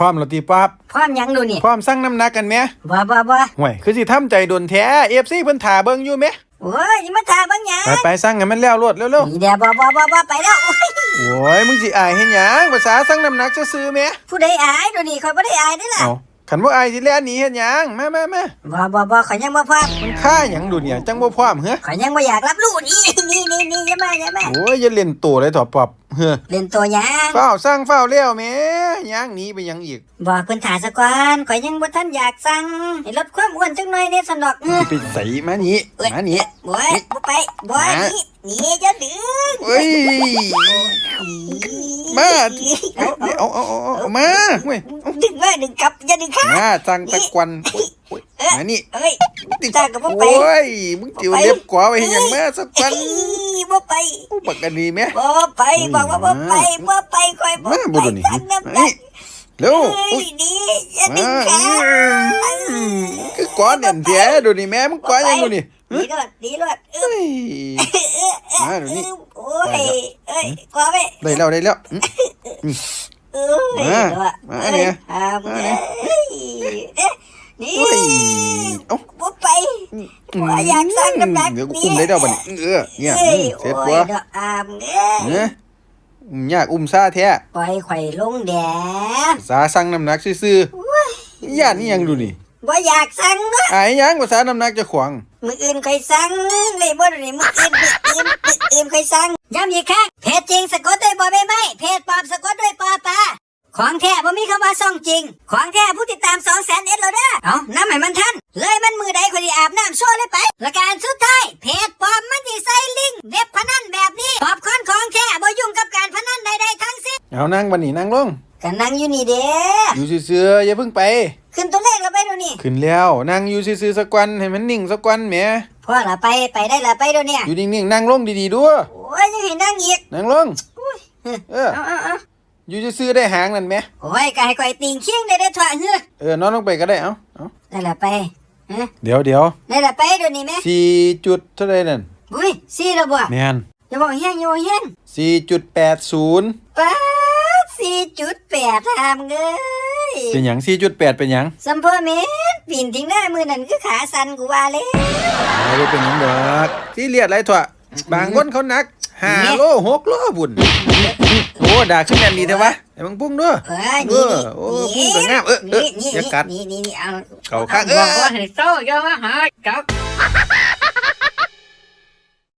พร้อมแล้วติป๊อบพร้อมหยังดูนี่พร้อมสั่งน้ำหนักกันแหมบ่บ่บ่ห่วยคือสิทำใจโดนแท้ FC เพิ่นถ่าเบิ่งอยู่แหมโอ้ยอย่ามาถามบางหยังไปไปสั่งให้มันแล้วรวดเร็วนี่เดี๋ยวบ่บ่บ่บ่ไปแล้วโอ้ยๆโอ้ยมึงสิอายเฮ็ดหยังภาษาสั่งน้ำหนักซื่อๆแหมผู้ใดอายดูนี่ข่อยบ่ได้อายเด้อล่ะเอา คันบ่อายสิแล่นหนีเฮ็ดหยังมามามาบ่บ่บ่ข่อยยังบ่พร้อมมันค่าหยังดูเนี่ย จังบ่พร้อมเฮ้อข่อยยังบ่อยากรับรู้นี่นี่นี่นี่อย่ามาอย่ามาโอ้ยอย่าเล่นโตเลยเถอะป๊อบเฮ้อเล่นตัวหยังเฝ้าวสั่งเฝ้าวแล้วแหมหยังหนีไปหยังอีกบอกเพิ่นถ่าซะก่อนข่อยยังบ่ทันอยากสั่งให้ลดความอ้วนจังหน่อยเด้สนอกเออไปใส่มานี่มานี่บ่ยบ่ไปบ่ยหนี่นี่จะดึงเฮ้ย มาเอาเอาเอาเอาเอามาเว้ยดึงมาดึงกลับอย่าดึงขามาสั่งตะกวันโอ้ยโอ้ยมานี่เอ้ยติดจ้าก็บ่ไปโอ้ยมึงจิ๋วเล็บกว่าไว้ให้หยังมาสักวันเอ้ยบ่ไปอุปกันดีไหมบ่ไปบอกว่าบ่ไปบ่ไปข่อยบ่มาไปบุรุษนี่สั่งน้ำหนันี่กเร็วเอ้อุ๊ยยดีอย่าดึมางขาคือ ก้อนเนี่ยเสียดูนี่แม่มึงก้อนยังดูนี่ดีรอดดีรอดเอเฮ้อยมาดูนี่โอ้ยเอ้ยกว่าไปได้แล้วได้แล้วอืมเอ้ยมามาเนี่ยหามามาเนี่ยนี่เฮ้ยเอ้าบ่ไปว่าอยากสั่งน้ำหนักเดี๋ยวกูนี่อุ้มได้แล้วบัดนี้เออเนี่ยอ้อืมเสร็จโอ้ตัวยดอกอามเอ้ยเนี่ยอุ้มยากอุ้มซาแท้ปล่อยข่อยลงแดดภาษาสั่งน้ำหนักซื่อๆญาตินี่ยังดูนี่ บ่อยากสั่งเนาะอายยังภาษาน้ำหนักเจะขวางมืออื่นค่อยสั่งเลยบ่ได้มืออื่นมืออื่นมืออื่นค่อยสั่งย้ำอีกครั้งเพจจริงสะกดด้วยบ่ใบไม้เพจปลอมสะกดด้วยปอปลาของแท้บ่มีคำว่าซ่องจริง ของแท้ผู้ติดตาม2 0 0 0 0 0เอ็ดแล้วเด้อเอาน้ำให้มันทัน เลยมันมือใดคนที่อาบน้ำโชว์เลยไปและการสุดท้ายเพจปลอมมันสิใส่ลิงก์เว็บพนันแบบนี้ปอบคอนของแท้บ่ยุ่งกับการพนันใดๆทั้งสิ้นเอานั่งบันนี้นั่งลงก็นั่งอยู่นี่เด้อยู่ซื่อๆอย่าเพิ่งไป ขึ้นตัวเลขแล้วไปดูนี่ขึ้นแล้วนั่งอยู่ซื่อๆสักวันให้มันนิ่งสักวันแหมพอละไปไปได้ละไปดูเนี่ยอยู่นิ่งๆนั่งลงดีๆด้วยโอ้ยยังเห็นนั่งอีกนั่งลงเออเอาเอาเอาอยู่ซื่อๆได้หางนั่นแหมโอ้ยก็ให้ก่อยติงเคียงได้ได้ถั่วเฮ้อเออนอนลงไปก็ได้เอ้าเอ้าได้ละไปฮะเดี๋ยวเดี๋ยวได้ละไปดูนี่แม่สี่จุดเท่าไรนั่นอุ้ยสี่ระบ่แมนอย่าบอกเฮียงอย่าบอกเฮียงสี่จุดแปดศูนย์ป้าสี่จุดแปดทามเงย เป็นหยังสี่จุดแปดเป็นหยังสัมพอเมนปีนทิ้งหน้ามือนั่นคือขาสั่นกูว่าเลยไม่ได้เป็นหยังดอกที่เลียดไรถั่วบางคนเขาหนักห้าโลหกโลบุญโอ้ด่าขึ้นแน่นดีเถอะวะไอ้บังปุ้งด้วยเออนี่เออโอ้พูดแต่งามเออเออนี่นี่อย่ากัดนี่นี่นี่เอาเข่าข้างเอบอกอว่าให้โซ่อย่ามาหาจับ